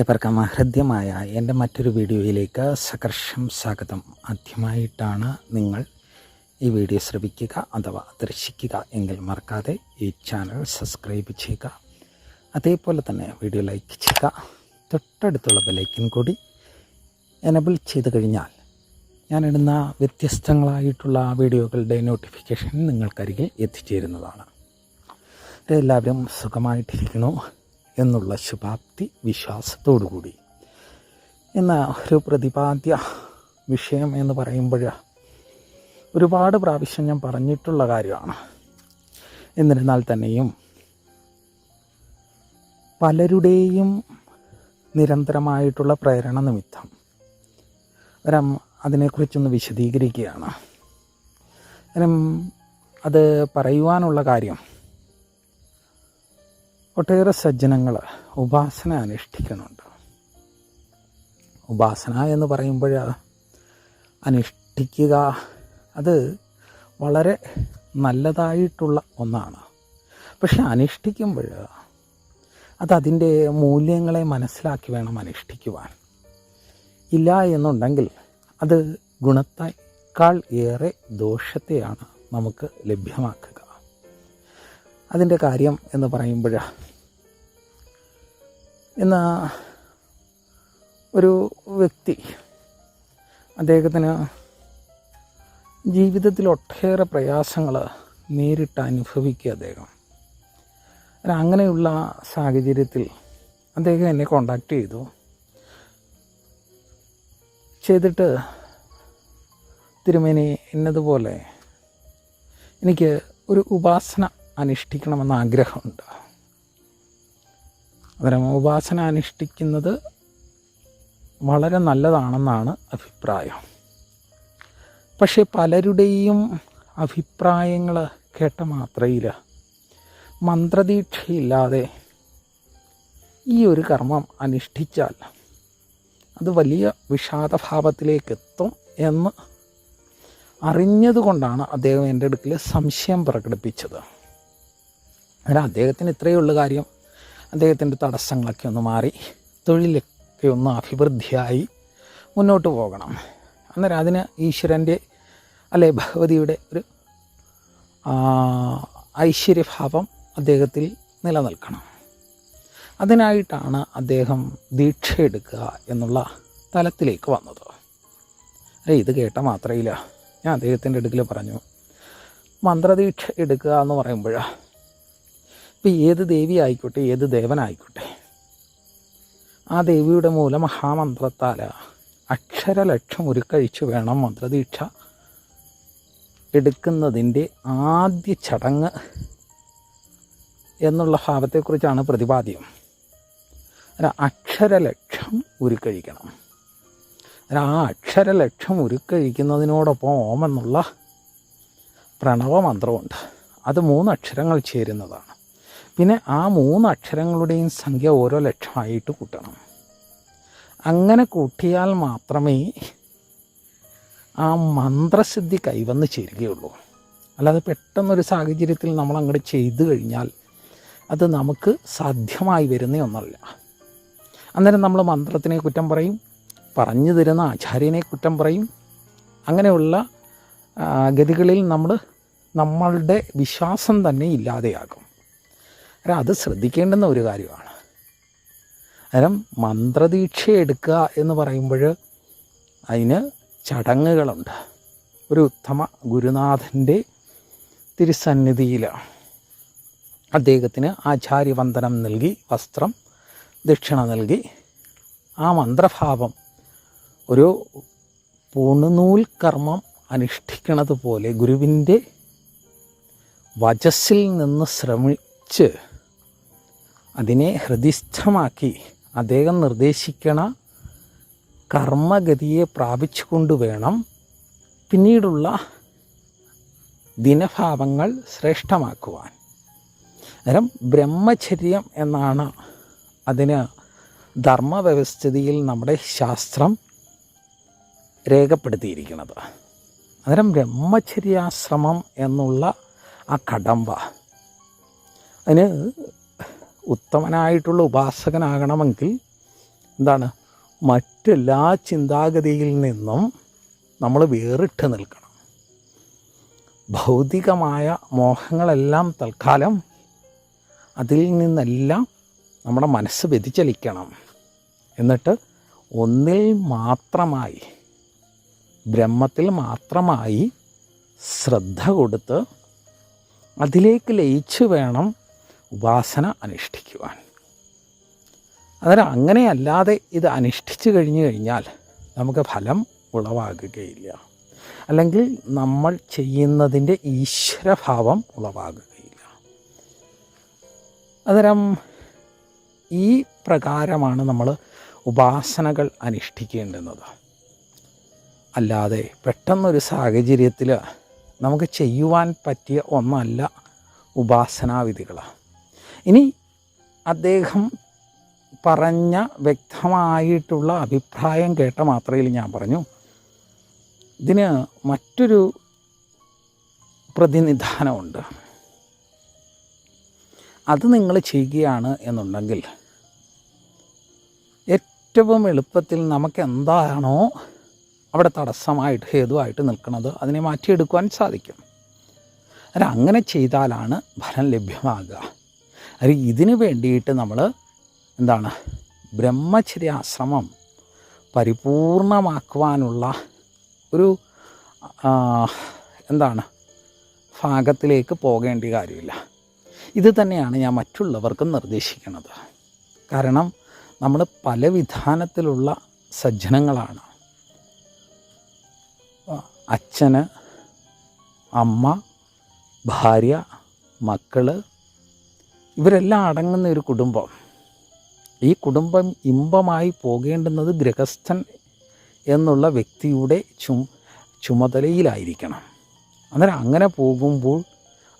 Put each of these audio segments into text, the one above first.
ഏവർക്കും ഹൃദ്യമായ എന്റെ മറ്റൊരു വീഡിയോയിലേക്ക് സകർഷം സ്വാഗതം. ആദ്യമായിട്ടാണ് നിങ്ങൾ ഈ വീഡിയോ ശ്രവിക്കുക അഥവാ ദർശിക്കുക എങ്കിൽ മറക്കാതെ ഈ ചാനൽ സബ്സ്ക്രൈബ് ചെയ്യുക. അതേപോലെ തന്നെ വീഡിയോ ലൈക്ക് ചെയ്യുക. തൊട്ടടുത്തുള്ള ബെലൈക്കൻ കൂടി എനബിൾ ചെയ്ത് കഴിഞ്ഞാൽ ഞാനിടുന്ന വ്യത്യസ്തങ്ങളായിട്ടുള്ള വീഡിയോകളുടെ നോട്ടിഫിക്കേഷൻ നിങ്ങൾക്കരികിൽ എത്തിച്ചേരുന്നതാണ്. എല്ലാവരും സുഖമായിട്ടിരിക്കണോ എന്നുള്ള ശുഭാപ്തി വിശ്വാസത്തോടുകൂടി. എന്ന ഒരു പ്രതിപാദ്യ വിഷയം എന്ന് പറയുമ്പോൾ ഒരുപാട് പ്രാവശ്യം ഞാൻ പറഞ്ഞിട്ടുള്ള കാര്യമാണ്. എന്നിരുന്നാൽ തന്നെയും പലരുടെയും നിരന്തരമായിട്ടുള്ള പ്രേരണ നിമിത്തം വരം അതിനെക്കുറിച്ചൊന്ന് വിശദീകരിക്കുകയാണ്. കാരണം അത് പറയുവാനുള്ള കാര്യം ഒട്ടേറെ സജ്ജനങ്ങൾ ഉപാസന അനുഷ്ഠിക്കുന്നുണ്ട്. ഉപാസന എന്ന് പറയുമ്പോൾ അനുഷ്ഠിക്കുക അത് വളരെ നല്ലതായിട്ടുള്ള ഒന്നാണ്. പക്ഷെ അനുഷ്ഠിക്കുമ്പോൾ അത് അതിന്റെ മൂല്യങ്ങളെ മനസ്സിലാക്കി വേണം അനുഷ്ഠിക്കുവാൻ. ഇല്ല എന്നുണ്ടെങ്കിൽ അത് ഗുണത്തേക്കാൾ ഏറെ ദോഷത്തെയാണ് നമുക്ക് ലഭ്യമാക്കുക അതിന്റെ കാര്യം എന്ന് പറയുമ്പോഴാണ് ഇന്ന് ഒരു വ്യക്തി അദ്ദേഹത്തിന് ജീവിതത്തിൽ ഒട്ടേറെ പ്രയാസങ്ങൾ നേരിട്ട് അനുഭവിക്കുക അദ്ദേഹം. അങ്ങനെയുള്ള സാഹചര്യത്തിൽ അദ്ദേഹം എന്നെ കോണ്ടാക്ട് ചെയ്തു. ചെയ്തിട്ട് തിരുമേനി എന്നതുപോലെ എനിക്ക് ഒരു ഉപാസന അനുഷ്ഠിക്കണമെന്ന് ആഗ്രഹമുണ്ട്. ഉപാസന അനുഷ്ഠിക്കുന്നത് വളരെ നല്ലതാണെന്നാണ് അഭിപ്രായം. പക്ഷേ പലരുടെയും അഭിപ്രായങ്ങൾ കേട്ട മാത്രയിൽ മന്ത്രദീക്ഷയില്ലാതെ ഈ ഒരു കർമ്മം അനുഷ്ഠിച്ചാൽ അത് വലിയ വിഷാദഭാവത്തിലേക്ക് എത്തും എന്ന് അറിഞ്ഞതുകൊണ്ടാണ് അദ്ദേഹം എന്റെ അടുക്കൽ സംശയം പ്രകടിപ്പിച്ചത്. അങ്ങനെ അദ്ദേഹത്തിന് ഇത്രയേ ഉള്ളൂ കാര്യം. അദ്ദേഹത്തിന്റെ തടസ്സങ്ങളൊക്കെ ഒന്ന് മാറി തൊഴിലൊക്കെ ഒന്ന് അഭിവൃദ്ധിയായി മുന്നോട്ട് പോകണം. അന്നേരം അതിന് ഈശ്വരന്റെ അല്ലെ ഭഗവതിയുടെ ഒരു ഐശ്വര്യഭാവം അദ്ദേഹത്തിൽ നിലനിൽക്കണം. അതിനായിട്ടാണ് അദ്ദേഹം ദീക്ഷ എടുക്കുക എന്നുള്ള തലത്തിലേക്ക് വന്നത്. ഇത് കേട്ട മാത്രയില്ല. ഞാൻ അദ്ദേഹത്തിന്റെ അടുക്കൽ പറഞ്ഞു മന്ത്രദീക്ഷ എടുക്കുക എന്ന് പറയുമ്പോഴാണ് ഇപ്പം ഏത് ദേവി ആയിക്കോട്ടെ ഏത് ദേവനായിക്കോട്ടെ ആ ദേവിയുടെ മൂല മഹാമന്ത്രത്താൽ അക്ഷരലക്ഷം ഉരുക്കഴിച്ച് വേണം മന്ത്രദീക്ഷ എടുക്കുന്നതിന്റെ ആദ്യ ചടങ്ങ് എന്നുള്ള ഭാവത്തെക്കുറിച്ചാണ് പ്രതിപാദ്യം. അക്ഷരലക്ഷം ഉരുക്കഴിക്കണം. ആ അക്ഷരലക്ഷം ഉരുക്കഴിക്കുന്നതിനോടൊപ്പം ഓം എന്നുള്ള പ്രണവമന്ത്രമുണ്ട്. അത് മൂന്ന് അക്ഷരങ്ങൾ ചേരുന്നതാണ്. പിന്നെ ആ മൂന്ന് അക്ഷരങ്ങളുടെയും സംഖ്യ ഓരോ ലക്ഷമായിട്ട് കൂട്ടണം. അങ്ങനെ കൂട്ടിയാൽ മാത്രമേ ആ മന്ത്രസിദ്ധി കൈവന്ന് ചേരുകയുള്ളൂ. അല്ലാതെ പെട്ടെന്നൊരു സാഹചര്യത്തിൽ നമ്മൾ അങ്ങോട്ട് ചെയ്തു കഴിഞ്ഞാൽ അത് നമുക്ക് സാധ്യമായി വരുന്ന ഒന്നല്ല. അന്നേരം നമ്മൾ മന്ത്രത്തിനെ കുറ്റം പറയും പറഞ്ഞു തരുന്ന ആചാര്യനെ കുറ്റം പറയും. അങ്ങനെയുള്ള ഗതികളിൽ നമ്മൾ നമ്മളുടെ വിശ്വാസം തന്നെ ഇല്ലാതെയാകും. കാരണം അത് ശ്രദ്ധിക്കേണ്ടുന്ന ഒരു കാര്യമാണ്. അന്നേരം മന്ത്രദീക്ഷ എടുക്കുക എന്ന് പറയുമ്പോൾ അതിന് ചടങ്ങുകളുണ്ട്. ഒരു ഉത്തമ ഗുരുനാഥന്റെ തിരുസന്നിധിയിൽ അദ്ദേഹത്തിന് ആചാര്യവന്ദനം നൽകി വസ്ത്രം ദക്ഷിണ നൽകി. ആ മന്ത്രഭാവം ഒരു പൂണുനൂൽ കർമ്മം അനുഷ്ഠിക്കണത് പോലെ ഗുരുവിന്റെ വചസ്സിൽ നിന്ന് ശ്രമിച്ച് അതിനെ ഹൃദിസ്ഥമാക്കി അദ്ദേഹം നിർദ്ദേശിക്കണ കർമ്മഗതിയെ പ്രാപിച്ചുകൊണ്ട് വേണം പിന്നീടുള്ള ദിനഭാവങ്ങൾ ശ്രേഷ്ഠമാക്കുവാൻ. അന്നേരം ബ്രഹ്മചര്യം എന്നാണ് അതിന് ധർമ്മവ്യവസ്ഥിതിയിൽ നമ്മുടെ ശാസ്ത്രം രേഖപ്പെടുത്തിയിരിക്കുന്നത്. അന്നേരം ബ്രഹ്മചര്യാശ്രമം എന്നുള്ള ആ കടമ്പ അതിന് ഉത്തമനായിട്ടുള്ള ഉപാസകനാകണമെങ്കിൽ എന്താണ്? മറ്റെല്ലാ ചിന്താഗതിയിൽ നിന്നും നമ്മൾ വേറിട്ട് നിൽക്കണം. ഭൗതികമായ മോഹങ്ങളെല്ലാം തൽക്കാലം അതിൽ നിന്നെല്ലാം നമ്മുടെ മനസ്സ് വ്യതിചലിക്കണം. എന്നിട്ട് ഒന്നിൽ മാത്രമായി ബ്രഹ്മത്തിൽ മാത്രമായി ശ്രദ്ധ കൊടുത്ത് അതിലേക്ക് ലയിച്ചു വേണം ഉപാസന അനുഷ്ഠിക്കുവാൻ. അതായത് അങ്ങനെയല്ലാതെ ഇത് അനുഷ്ഠിച്ചു കഴിഞ്ഞു കഴിഞ്ഞാൽ നമുക്ക് ഫലം ഉളവാകുകയില്ല. അല്ലെങ്കിൽ നമ്മൾ ചെയ്യുന്നതിന്റെ ഈശ്വരഭാവം ഉളവാകുകയില്ല. അതരം ഈ പ്രകാരമാണ് നമ്മൾ ഉപാസനകൾ അനുഷ്ഠിക്കേണ്ടുന്നത്. അല്ലാതെ പെട്ടെന്നൊരു സാഹചര്യത്തിൽ നമുക്ക് ചെയ്യുവാൻ പറ്റിയ ഒന്നല്ല ഉപാസനാവിധികൾ. ഇനി അദ്ദേഹം പറഞ്ഞ വ്യക്തമായിട്ടുള്ള അഭിപ്രായം കേട്ട മാത്രയിൽ ഞാൻ പറഞ്ഞു. ഇതിന് മറ്റൊരു പ്രതിനിധാനമുണ്ട്. അത് നിങ്ങൾ ചെയ്യുകയാണ് എന്നുണ്ടെങ്കിൽ ഏറ്റവും എളുപ്പത്തിൽ നമുക്ക് എന്താണോ അവിടെ തടസ്സമായിട്ട് ഹേതുവായിട്ട് നിൽക്കുന്നത് അതിനെ മാറ്റിയെടുക്കുവാൻ സാധിക്കും. അങ്ങനെ ചെയ്താലാണ് ഫലം ലഭ്യമാകുക. അത് ഇതിനു വേണ്ടിയിട്ട് നമ്മൾ എന്താണ് ബ്രഹ്മചര്യാശ്രമം പരിപൂർണമാക്കുവാനുള്ള ഒരു എന്താണ് ഭാഗത്തിലേക്ക് പോകേണ്ട കാര്യമില്ല. ഇത് തന്നെയാണ് ഞാൻ മറ്റുള്ളവർക്കും നിർദ്ദേശിക്കുന്നത്. കാരണം നമ്മൾ പല വിധാനത്തിലുള്ള സജ്ജനങ്ങളാണ്. അച്ഛന് അമ്മ ഭാര്യ മക്കൾ ഇവരെല്ലാം അടങ്ങുന്ന ഒരു കുടുംബം. ഈ കുടുംബം ഇമ്പമായി പോകേണ്ടുന്നത് ഗൃഹസ്ഥൻ എന്നുള്ള വ്യക്തിയുടെ ചു ചുമതലയിലായിരിക്കണം. അന്നേരം അങ്ങനെ പോകുമ്പോൾ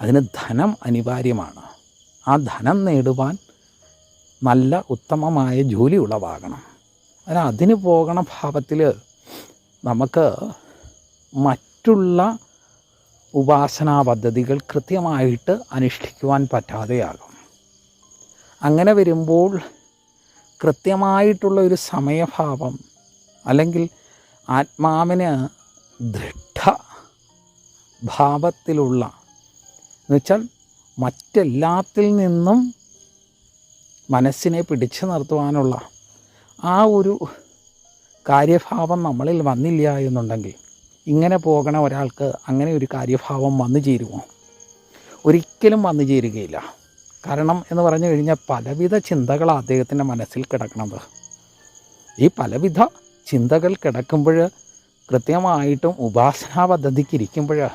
അതിന് ധനം അനിവാര്യമാണ്. ആ ധനം നേടുവാൻ നല്ല ഉത്തമമായ ജോലി ഉളവാകണം. അതിന് അതിന് പോകണ ഭാവത്തിൽ നമുക്ക് മറ്റുള്ള ഉപാസനാ പദ്ധതികൾ കൃത്യമായിട്ട് അനുഷ്ഠിക്കുവാൻ പറ്റാതെയാകും. അങ്ങനെ വരുമ്പോൾ കൃത്യമായിട്ടുള്ള ഒരു സമയഭാവം അല്ലെങ്കിൽ ആത്മാവിന് ദൃഢ ഭാവത്തിലുള്ള എന്നുവെച്ചാൽ മറ്റെല്ലാത്തിൽ നിന്നും മനസ്സിനെ പിടിച്ചു നിർത്തുവാനുള്ള ആ ഒരു കാര്യഭാവം നമ്മളിൽ വന്നില്ല എന്നുണ്ടെങ്കിൽ ഇങ്ങനെ പോകണ ഒരാൾക്ക് അങ്ങനെ ഒരു കാര്യഭാവം വന്നു ചേരുമോ? ഒരിക്കലും വന്നു ചേരുകയില്ല. കാരണം എന്ന് പറഞ്ഞു കഴിഞ്ഞാൽ പലവിധ ചിന്തകൾ അദ്ദേഹത്തിന്റെ മനസ്സിൽ കിടക്കണത്. ഈ പലവിധ ചിന്തകൾ കിടക്കുമ്പോൾ കൃത്യമായിട്ടും ഉപാസനാ പദ്ധതിക്ക് ഇരിക്കുമ്പോൾ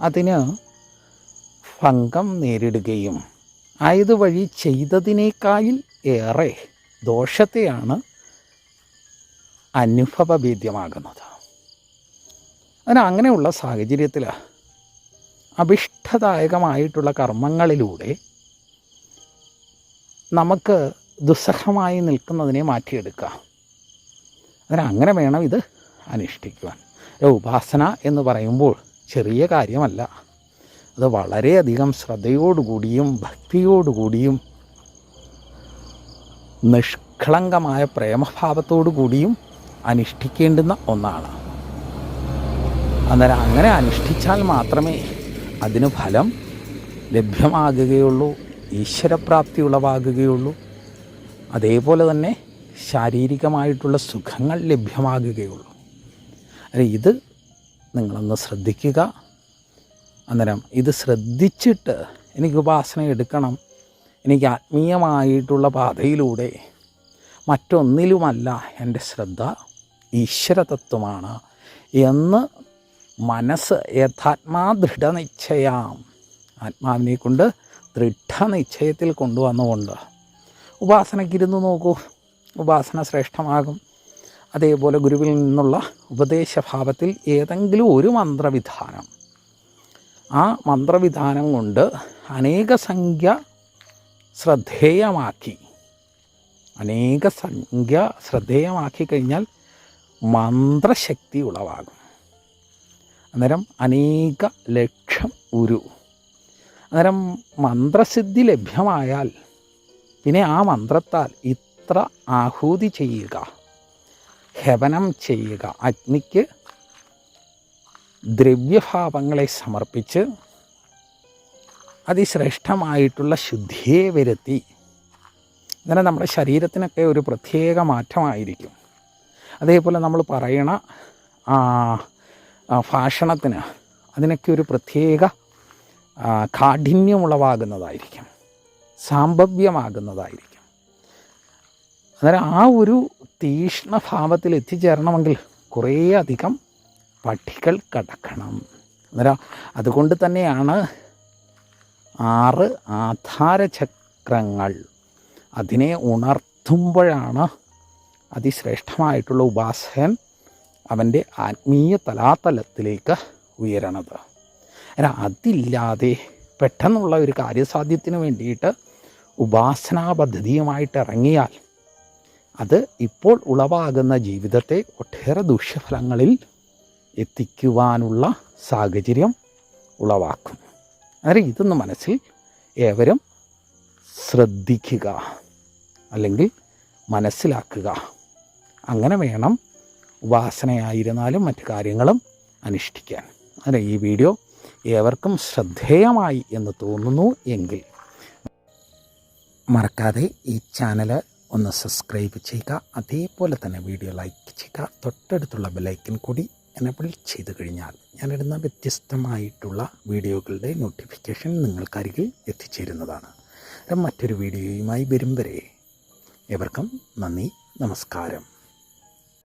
അതിന് ഭംഗം നേരിടുകയും ആയതുവഴി ചെയ്തതിനേക്കാൾ ഏറെ ദോഷത്തെയാണ് അനുഭവഭേദ്യമാകുന്നത്. അതിന് അങ്ങനെയുള്ള സാഹചര്യത്തിൽ അഭിഷ്ടദായകമായിട്ടുള്ള കർമ്മങ്ങളിലൂടെ നമുക്ക് ദുസ്സഹമായി നിൽക്കുന്നതിനെ മാറ്റിയെടുക്കുക. അങ്ങനെ അങ്ങനെ വേണം ഇത് അനുഷ്ഠിക്കുവാൻ. ഉപാസന എന്ന് പറയുമ്പോൾ ചെറിയ കാര്യമല്ല. അത് വളരെയധികം ശ്രദ്ധയോടുകൂടിയും ഭക്തിയോടുകൂടിയും നിഷ്കളങ്കമായ പ്രേമഭാവത്തോടു കൂടിയും അനുഷ്ഠിക്കേണ്ടുന്ന ഒന്നാണ്. അന്നേരം അങ്ങനെ അനുഷ്ഠിച്ചാൽ മാത്രമേ അതിന് ഫലം ലഭ്യമാകുകയുള്ളൂ. ഈശ്വരപ്രാപ്തി ഉളവാകുകയുള്ളൂ അതേപോലെ തന്നെ ശാരീരികമായിട്ടുള്ള സുഖങ്ങൾ ലഭ്യമാകുകയുള്ളൂ. അല്ല ഇത് നിങ്ങളൊന്ന് ശ്രദ്ധിക്കുക. അന്നേരം ഇത് ശ്രദ്ധിച്ചിട്ട് എനിക്ക് ഉപാസന എടുക്കണം. എനിക്ക് ആത്മീയമായിട്ടുള്ള പാതയിലൂടെ മറ്റൊന്നിലുമല്ല എന്റെ ശ്രദ്ധ ഈശ്വരതത്വമാണ് എന്ന് മനസ്സ് യഥാത്മാ ദൃഢനിശ്ചയാം ആത്മാവിനെ കൊണ്ട് ദൃഢനിശ്ചയത്തിൽ കൊണ്ടുവന്നുകൊണ്ട് ഉപാസനയ്ക്കിരുന്ന് നോക്കൂ. ഉപാസന ശ്രേഷ്ഠമാകും അതേപോലെ ഗുരുവിൽ നിന്നുള്ള ഉപദേശഭാവത്തിൽ ഏതെങ്കിലും ഒരു മന്ത്രവിധാനം. ആ മന്ത്രവിധാനം കൊണ്ട് അനേക സംഖ്യ ശ്രദ്ധേയമാക്കി. അനേക സംഖ്യ ശ്രദ്ധേയമാക്കി കഴിഞ്ഞാൽ മന്ത്രശക്തി ഉളവാകും. അന്നേരം അനേക ലക്ഷം ഉരു. അന്നേരം മന്ത്രസിദ്ധി ലഭ്യമായാൽ പിന്നെ ആ മന്ത്രത്താൽ ഇത്ര ആഹൂതി ചെയ്യുക ഹവനം ചെയ്യുക അഗ്നിക്ക് ദ്രവ്യഭാവങ്ങളെ സമർപ്പിച്ച് അതിശ്രേഷ്ഠമായിട്ടുള്ള ശുദ്ധിയെ വരുത്തി. അങ്ങനെ നമ്മുടെ ശരീരത്തിനൊക്കെ ഒരു പ്രത്യേക മാറ്റമായിരിക്കും. അതേപോലെ നമ്മൾ പറയണ ഭാഷണത്തിന് അതിനൊക്കെ ഒരു പ്രത്യേക കാഠിന്യമുളവാകുന്നതായിരിക്കും. സാമ്പവ്യമാകുന്നതായിരിക്കും. അന്നേരം ആ ഒരു തീക്ഷ്ണഭാവത്തിൽ എത്തിച്ചേരണമെങ്കിൽ കുറേ അധികം പടികൾ കടക്കണം. അന്നേരം അതുകൊണ്ട് തന്നെയാണ് ആറ് ആധാരചക്രങ്ങൾ അതിനെ ഉണർത്തുമ്പോഴാണ് അതിശ്രേഷ്ഠമായിട്ടുള്ള ഉപാസകൻ അവന്റെ ആത്മീയ തലാതലത്തിലേക്ക് ഉയരണത്. അല്ല അതില്ലാതെ പെട്ടെന്നുള്ള ഒരു കാര്യസാധ്യത്തിന് വേണ്ടിയിട്ട് ഉപാസനാ പദ്ധതിയുമായിട്ട് ഇറങ്ങിയാൽ അത് ഇപ്പോൾ ഉളവാകുന്ന ജീവിതത്തെ ഒട്ടേറെ ദൂഷ്യഫലങ്ങളിൽ എത്തിക്കുവാനുള്ള സാഹചര്യം ഉളവാക്കും. അന്നേരം ഇതൊന്ന് മനസ്സിൽ ഏവരും ശ്രദ്ധിക്കുക അല്ലെങ്കിൽ മനസ്സിലാക്കുക. അങ്ങനെ വേണം ഉപാസനയായിരുന്നാലും മറ്റു കാര്യങ്ങളും അനുഷ്ഠിക്കാൻ. അങ്ങനെ ഈ വീഡിയോ ഏവർക്കും ശ്രദ്ധേയമായി എന്ന് തോന്നുന്നു എങ്കിൽ. മറക്കാതെ ഈ ചാനൽ ഒന്ന് സബ്സ്ക്രൈബ് ചെയ്യുക അതേപോലെ തന്നെ വീഡിയോ ലൈക്ക് ചെയ്യുക തൊട്ടടുത്തുള്ള ബെലൈക്കൻ കൂടി എനബിൾ ചെയ്തു കഴിഞ്ഞാൽ ഞാനിടുന്ന വ്യത്യസ്തമായിട്ടുള്ള വീഡിയോകളുടെ നോട്ടിഫിക്കേഷൻ നിങ്ങൾക്കരികിൽ എത്തിച്ചേരുന്നതാണ്. മറ്റൊരു വീഡിയോയുമായി വരും വരെ. ഏവർക്കും നന്ദി നമസ്കാരം.